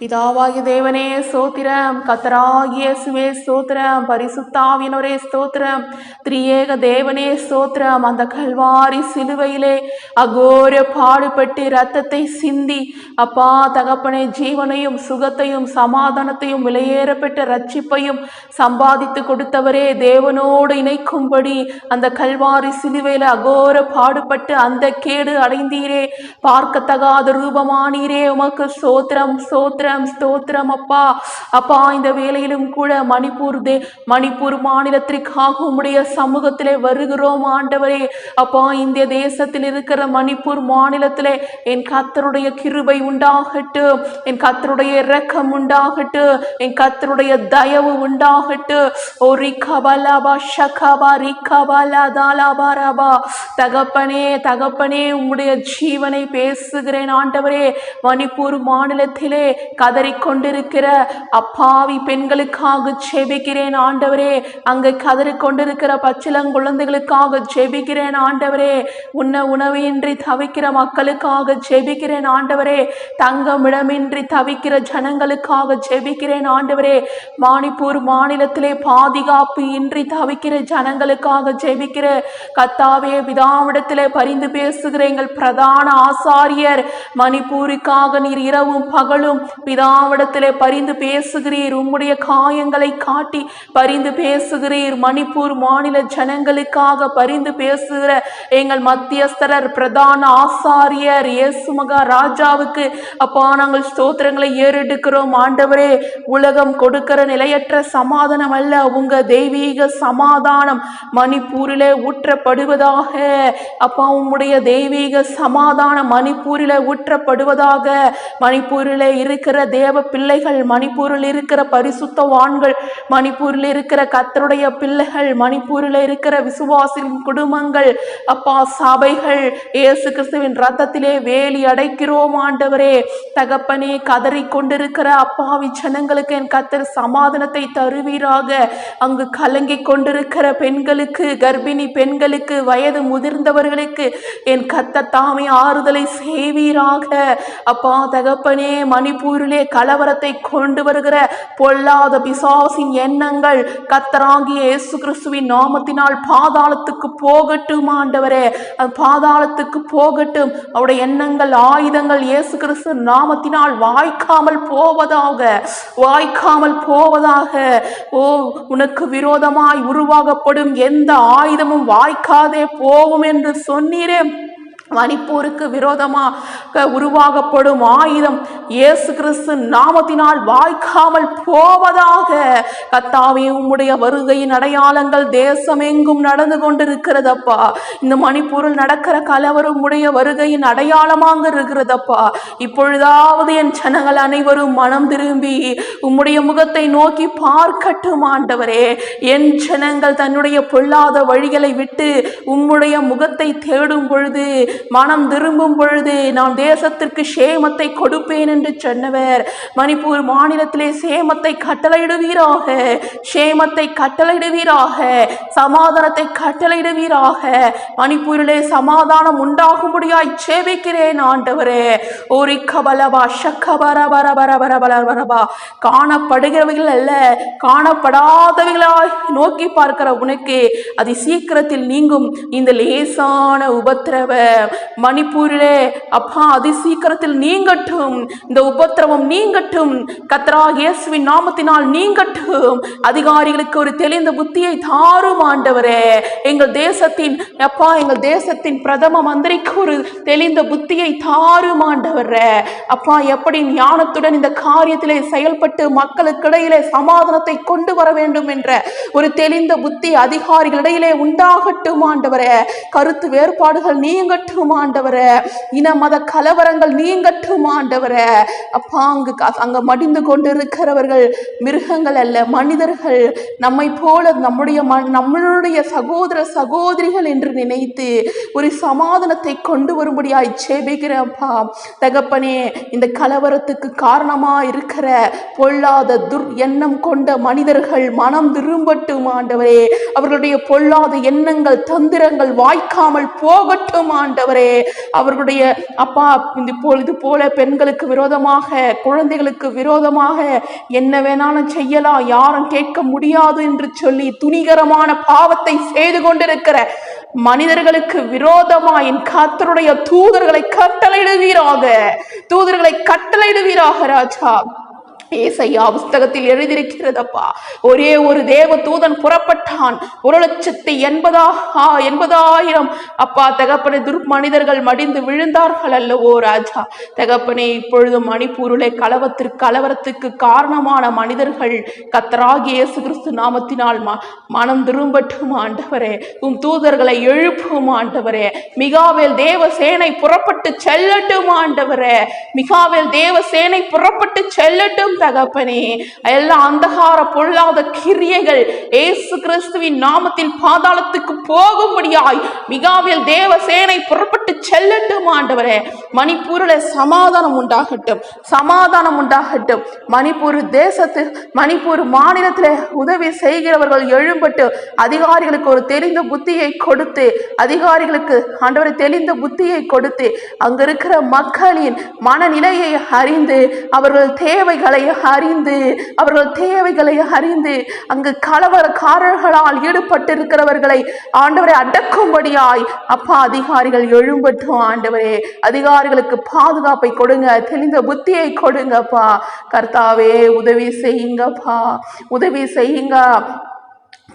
பிதாவாகிய தேவனே ஸ்தோத்திரம். கத்தராகிய சுவே பரிசுத்தாவினரே ஸ்தோத்திரம். திரியேக தேவனே ஸ்தோத்திரம். அந்த கல்வாரி சிலுவையிலே அகோர பாடுபட்டு ரத்தத்தை சிந்தி அப்பா தகப்பனே ஜீவனையும் சுகத்தையும் சமாதானத்தையும் விலையேறப்பட்ட ரட்சிப்பையும் சம்பாதித்து கொடுத்தவரே தேவனோடு இணைக்கும்படி அந்த கல்வாரி சிலுவையில் அகோர பாடுபட்டு அந்த கேடு அடைந்தீரே. பார்க்கத்தகாத ரூபமானீரே. உமக்கு ஸ்தோத்திரம். ஸ்தோத்திரம் ஸ்தோத்திரம் அப்பா. அப்பா இந்த வேலையிலும் கூட மணிப்பூர் தே மணிப்பூர் மாநிலத்திற்காக உம்முடைய சமூகத்திலே வருகிறோம் ஆண்டவரே. அப்பா இந்திய தேசத்தில் இருக்கிற மணிப்பூர் மாநிலத்திலே என் கத்தருடைய கிருபை உண்டாகட்டும். என் கத்தருடைய இரக்கம் உண்டாகட்டும். என் கத்தருடைய தயவு உண்டாகட்டும். ஓ ரிகபலபா ஷகபா ரிகபலா தாலாபாரபா தகப்பனே தகப்பனே உம்முடைய ஜீவனை பேசுகிறேன் ஆண்டவரே. மணிப்பூர் மாநிலத்திலே கதறிக்கொண்டிருக்கிற அப்பாவி பெண்களுக்காக ஜெபிக்கிறேன் ஆண்டவரே. அங்கே கதறிக்கொண்டிருக்கிற பச்சிலங்குழந்தைகளுக்காக ஜெபிக்கிறேன் ஆண்டவரே. உன்ன உணவின்றி தவிக்கிற மக்களுக்காக ஜெபிக்கிறேன் ஆண்டவரே. தங்கமிடமின்றி தவிக்கிற ஜனங்களுக்காக ஜெபிக்கிறேன் ஆண்டவரே. மணிப்பூர் மாநிலத்திலே பாதுகாப்பு இன்றி தவிக்கிற ஜனங்களுக்காக ஜெபிக்கிற கத்தாவே விதாவிடத்திலே பரிந்து பேசுகிற எங்கள் பிரதான ஆசாரியர் மணிப்பூருக்காக நீர் இரவும் பகலும் பிதாவிடத்திலே பரிந்து பேசுகிறீர். உம்முடைய காயங்களை காட்டி பரிந்து பேசுகிறீர். மணிப்பூர் மாநில ஜனங்களுக்காக பரிந்து பேசுகிற எங்கள் மத்தியஸ்தரர் பிரதான ஆசாரியர் இயேசுமகா ராஜாவுக்கு அப்பா நாங்கள் ஸ்தோத்திரங்களை ஏறெடுக்கிறோம். ஆண்டவரே உலகம் கொடுக்கிற நிலையற்ற சமாதானம் அல்ல. உங்க தெய்வீக சமாதானம் மணிப்பூரிலே ஊற்றப்படுவதாக. அப்பா உம்முடைய தெய்வீக சமாதானம் மணிப்பூரிலே ஊற்றப்படுவதாக. மணிப்பூரிலே இருக்கிற தேவ பிள்ளைகள் மணிப்பூரில் இருக்கிற பரிசுத்தவான்கள் மணிப்பூரில் இருக்கிற கத்தருடைய பிள்ளைகள் மணிப்பூரில் இருக்கிற விசுவாசின் குடும்பங்கள் அப்பா சபைகள் இயேசு கிறிஸ்துவின் ரத்தத்திலே வேலி அடைக்கிறோம் ஆண்டவரே. தகப்பனே கதறி கொண்டிருக்கிற அப்பாவி ஜனங்களுக்கு என் கத்தர் சமாதானத்தை தருவீராக. அங்கு கலங்கி கொண்டிருக்கிற பெண்களுக்கு கர்ப்பிணி பெண்களுக்கு வயது முதிர்ந்தவர்களுக்கு என் கத்த தாமே ஆறுதலை செய்வீராக. அப்பா தகப்பனே மணிப்பூரிலே கலவரத்தை கொண்டு வருகிற பொல்லாத பிசாசின் எண்ணங்கள் கத்தராங்கிய இயேசு கிறிஸ்துவின் நாமத்தினால் பாதாளத்துக்கு போகட்டும் ஆண்டவரே. பாதாளத்துக்கு போகட்டும். அவருடைய எண்ணங்கள் ஆயுதங்கள் இயேசு கிறிஸ்து நாமத்தினால் வாய்க்காமல் போவதாக வாய்க்காமல் போவதாக. ஓ உனக்கு விரோதமாய் உருவாகப்படும் எந்த ஆயுதமும் வாய்க்காதே போகும் என்று சொன்னீரே. மணிப்பூருக்கு விரோதமாக உருவாகப்படும் ஆயுதம் இயேசு கிறிஸ்து நாமத்தினால் வாய்க்காமல் போவதாக கத்தாவே உம்முடைய வருகையின் அடையாளங்கள் தேசமெங்கும் நடந்து கொண்டிருக்கிறதப்பா. இந்த மணிப்பூரில் நடக்கிற கலவரம் உம்முடைய வருகையின் அடையாளமாக இருக்கிறதப்பா. இப்பொழுதாவது என் ஜனங்கள் அனைவரும் மனம் திரும்பி உம்முடைய முகத்தை நோக்கி பார்க்கட்டும் ஆண்டவரே. என் ஜனங்கள் தன்னுடைய பொல்லாத வழிகளை விட்டு உம்முடைய முகத்தை தேடும் பொழுது மனம் திரும்பும் பொழுது நான் தேசத்திற்கு சேமத்தை கொடுப்பேன் என்று சொன்னவர். மணிப்பூர் மாநிலத்திலே சேமத்தை கட்டளையிடுவீராக. சேமத்தை கட்டளையிடுவீராக. சமாதானத்தை கட்டளையிடுவீராக. மணிப்பூரிலே சமாதானம் உண்டாகும்படியாய் சேவிக்கிறேன் ஆண்டவரே. ஓரி கபலபா ஷக்கபர பர பர பர பர பரபா காணப்படுகிறவைகள் அல்ல காணப்படாதவைகளாய் நோக்கி பார்க்கிற உனக்கு அது சீக்கிரத்தில் நீங்கும் இந்த லேசான உபத்திரவ மணிப்பூரிலே அப்பா அதி சீக்கிரத்தில் நீங்கட்டும். இந்த உபத்திரவம் நீங்கட்டும். கத்ரா இயேசுவின் நாமத்தினால் நீங்கட்டும். அதிகாரிகளுக்கு ஒரு தெளிந்த புத்தியை தாரும் ஆண்டவரே. எங்கள் தேசத்தின் அப்பா எங்கள் தேசத்தின் பிரதம மந்திரிக்கு ஒரு தெளிந்த புத்தியை தாரும் ஆண்டவரே. அப்பா எப்படி ஞானத்துடன் இந்த காரியத்திலே செயல்பட்டு மக்களுக்கிடையிலே சமாதானத்தை கொண்டு வர வேண்டும் என்ற ஒரு தெளிந்த புத்தி அதிகாரிகளிடையிலே உண்டாகட்டும் ஆண்டவரே. கருத்து வேறுபாடுகள் நீங்கட்டும். ஆண்டவரே இன மத கலவரங்கள் நீங்கட்டுமாண்டவரே. அப்பா அங்கு க- அங்க மடிந்து கொண்டிருக்கிறவர்கள் மிருகங்கள் அல்ல மனிதர்கள். நம்மை போல நம்முடைய ம- நம்மளுடைய சகோதர சகோதரிகள் என்று நினைத்து ஒரு சமாதானத்தை கொண்டு வரும்படியாய் சேபிக்கிறப்பா தகப்பனே இந்த கலவரத்துக்கு காரணமா இருக்கிற பொல்லாத துர் எண்ணம் கொண்ட மனிதர்கள் மனம் திரும்பட்டும் ஆண்டவரே. அவர்களுடைய பொல்லாத எண்ணங்கள் தந்திரங்கள் வாய்க்காமல் போகட்டும் ஆண்டவரே. அவர்களுடைய அப்பா இந்த இது போல பெண்களுக்கு விரோதமாக குழந்தைகளுக்கு விரோதமாக என்ன வேணாலும் செய்யலாம் யாரும் கேட்க முடியாது என்று சொல்லி துணிகரமான பாவத்தை செய்து கொண்டிருக்கிற மனிதர்களுக்கு விரோதமா என் கர்த்தருடைய தூதர்களை கட்டளையிடுவீராக. தூதர்களை கட்டளையிடுவீராக ராஜா. ஏசையா புஸ்தகத்தில் எழுதியிருக்கிறதப்பா. ஒரே ஒரு தேவ தூதன் புறப்பட்டான். ஒரு லட்சத்தி எண்பதா எண்பதாயிரம். அப்பா தகப்பனை துர் மனிதர்கள் மடிந்து விழுந்தார்கள் அல்லவோ ராஜா. தகப்பனே இப்பொழுது மணிப்பூருளை கலவத்திற்கு கலவரத்துக்கு காரணமான மனிதர்கள் கத்தராகி இயேசு கிறிஸ்து நாமத்தினால் ம- மனம் திரும்பட்டும் ஆண்டவரே. உம் தூதர்களை எழுப்பும் ஆண்டவரே. மிகாவேல் தேவ சேனை புறப்பட்டு செல்லட்டும் ஆண்டவரே. மிகாவேல் தேவ சேனை புறப்பட்டு செல்லட்டும் தகப்பனே. எல்லா அந்தகார பொல்லாத கிரியைகள் ஏசு கிறிஸ்துவின் நாமத்தில் பாதாளத்துக்கு போகும்படியாய் மிகாவில் தேவ சேனை புறப்பட்டு செல்லட்டும் ஆண்டவரே. மணிப்பூரில் சமாதானம் உண்டாகட்டும் சமாதானம் உண்டாகட்டும். மணிப்பூர் தேசத்து மணிப்பூர் மாநிலத்தில் உதவி செய்கிறவர்கள் எழும்பட்டு அதிகாரிகளுக்கு ஒரு தெரிந்த புத்தியை கொடுத்து அதிகாரிகளுக்கு ஆண்டவரை தெளிந்த புத்தியை கொடுத்து அங்கிருக்கிற மக்களின் மனநிலையை அறிந்து அவர்கள் தேவைகளை அறிந்து அவர்கள் தேவைகளை அறிந்து அங்கு கலவரக்காரர்களால் ஈடுபட்டிருக்கிறவர்களை ஆண்டவரை அடக்கும்படியாய் அப்பா அதிகாரிகள் எழும்பட்டும் ஆண்டவரே. அதிகாரிகளுக்கு பாதுகாப்பை கொடுங்க தெளிந்த புத்தியை கொடுங்கப்பா. கர்த்தாவே உதவி செய்யுங்கப்பா. உதவி செய்யுங்க.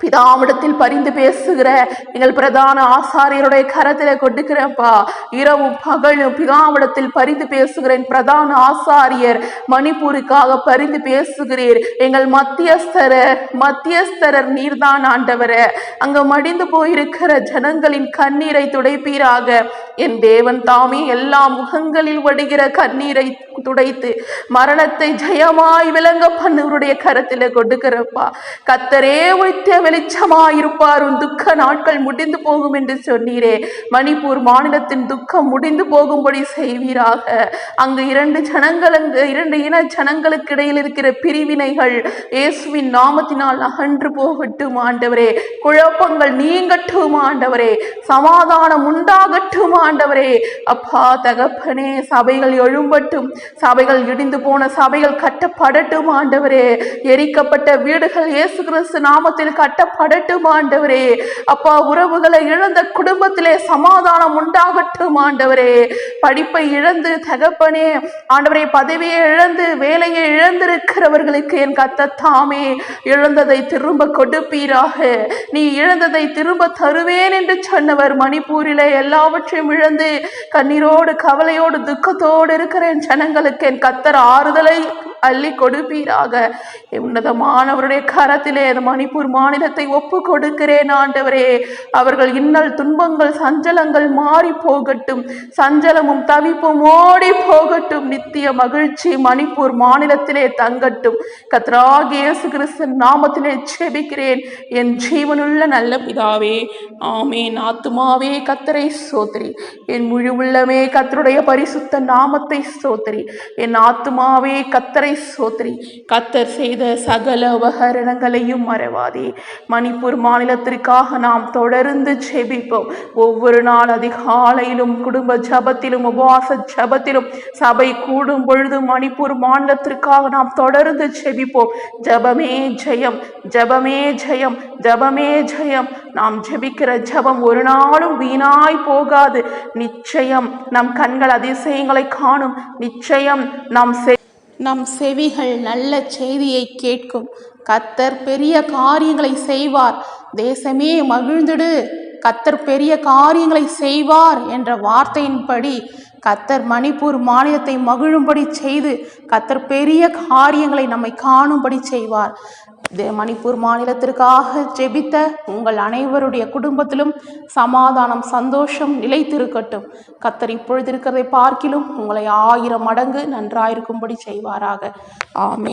பிதாவிடத்தில் பரிந்து பேசுகிற எங்கள் பிரதான ஆசாரியருடைய கரத்தில கொடுக்கிறப்பா இரவும் பகலும் பிதாவிடத்தில் பரிந்து பேசுகிறேன் பிரதான ஆசாரியர் மணிப்பூருக்காக பரிந்து பேசுகிறீர். எங்கள் மத்தியஸ்தரர் மத்தியஸ்தரர் நீர்தான் ஆண்டவர. அங்க மடிந்து போயிருக்கிற ஜனங்களின் கண்ணீரை துடைப்பீராக. என் தேவன் தாமே எல்லா முகங்களில் வடுகிற கண்ணீரை துடைத்து மரணத்தை ஜெயமாய் விளங்க பண்ணுவருடைய கரத்தில் கொடுக்கிறப்பா. கத்தரே வைத்த வெளிச்சமாயிருப்பார். உன் துக்க நாட்கள் முடிந்து போகும் என்று சொன்னீரே. மணிப்பூர் மாநிலத்தின் துக்கம் முடிந்து போகும்படி செய்வீராக. அங்கு இரண்டு ஜனங்கள் அங்கு இரண்டு இன ஜனங்களுக்கு இடையில் இருக்கிற பிரிவினைகள் இயேசுவின் நாமத்தினால் அகன்று போகட்டும் ஆண்டவரே. குழப்பங்கள் நீங்கட்டும் ஆண்டவரே. சமாதானம் உண்டாகட்டும் ஆண்டவரே ஆண்டவரே அப்பா தகப்பனே சபைகள் எழும்பட்டும் சபைகள் இடிந்து போன சபைகள் கட்டப்படட்டும் ஆண்டவரே. எரிக்கப்பட்ட வீடுகள் இயேசு கிறிஸ்து நாமத்தில் கட்டப்படட்டும் ஆண்டவரே. அப்பா உறவுகளை இழந்த குடும்பத்திலே சமாதானம் உண்டாகட்டும் ஆண்டவரே. படிப்பை இழந்து தகப்பனே ஆண்டவரே பதவியை இழந்து வேலையை இழந்திருக்கிறவர்களுக்கு என் கத்தத்தாமே இழந்ததை திரும்ப கொடுப்பீராக. நீ இழந்ததை திரும்ப தருவேன் என்று சொன்னவர் மணிப்பூரிலே எல்லாவற்றையும் விழுந்து கண்ணீரோடு கவலையோடு துக்கத்தோடு இருக்கிற என் ஜனங்களுக்கு என் கத்தர் ஆறுதலை அள்ளி கொடுப்பீராக. உன்னதமானவருடைய கரத்திலே மணிப்பூர் மாநிலத்தை ஒப்பு கொடுக்கிறேன் ஆண்டவரே. அவர்கள் இன்னல் துன்பங்கள் சஞ்சலங்கள் மாறி போகட்டும். சஞ்சலமும் தவிப்பும் ஓடி போகட்டும். நித்திய மகிழ்ச்சி மணிப்பூர் மாநிலத்திலே தங்கட்டும். கத்ராகி இயேசு கிறிஸ்தன் நாமத்திலே செபிக்கிறேன் என் ஜீவனுள்ள நல்ல பிதாவே ஆமே ஆத்துமாவே கத்தரை சோத்திரி என் முழு உள்ளமே கத்தருடைய பரிசுத்த நாமத்தை சோத்திரி என் ஆத்துமாவே கத்தரை சோதரி கத்தர் செய்த சகல உபகரணங்களையும் மறவாதே. மணிப்பூர் மாநிலத்திற்காக நாம் தொடர்ந்து ஜெபிப்போம். ஒவ்வொரு நாள் அதிகாலையிலும் குடும்ப ஜபத்திலும் உபவாச ஜபத்திலும் சபை கூடும் பொழுது மணிப்பூர் மாநிலத்திற்காக நாம் தொடர்ந்து ஜெபிப்போம். ஜபமே ஜெயம் ஜபமே ஜெயம் ஜபமே ஜெயம். நாம் ஜெபிக்கிற ஜபம் ஒரு நாளும் வீணாய் போகாது. நிச்சயம் நம் கண்கள் அதிசயங்களை காணும். நிச்சயம் நாம் செய் நம் செவிகள் நல்ல செய்தியை கேட்கும். கத்தர் பெரிய காரியங்களை செய்வார். தேசமே மகிழ்ந்துடு. கத்தர் பெரிய காரியங்களை செய்வார் என்ற வார்த்தையின்படி கத்தர் மணிப்பூர் மாநிலத்தை மகிழும்படி செய்து கத்தர் பெரிய காரியங்களை நம்மை காணும்படி செய்வார். மணிப்பூர் மாநிலத்திற்காக ஜெபித்த உங்கள் அனைவருடைய குடும்பத்திலும் சமாதானம் சந்தோஷம் நிலைத்திருக்கட்டும். கத்தர் இப்பொழுது இருக்கிறதை பார்க்கிலும் உங்களை ஆயிரம் மடங்கு நன்றாயிருக்கும்படி செய்வாராக. ஆமே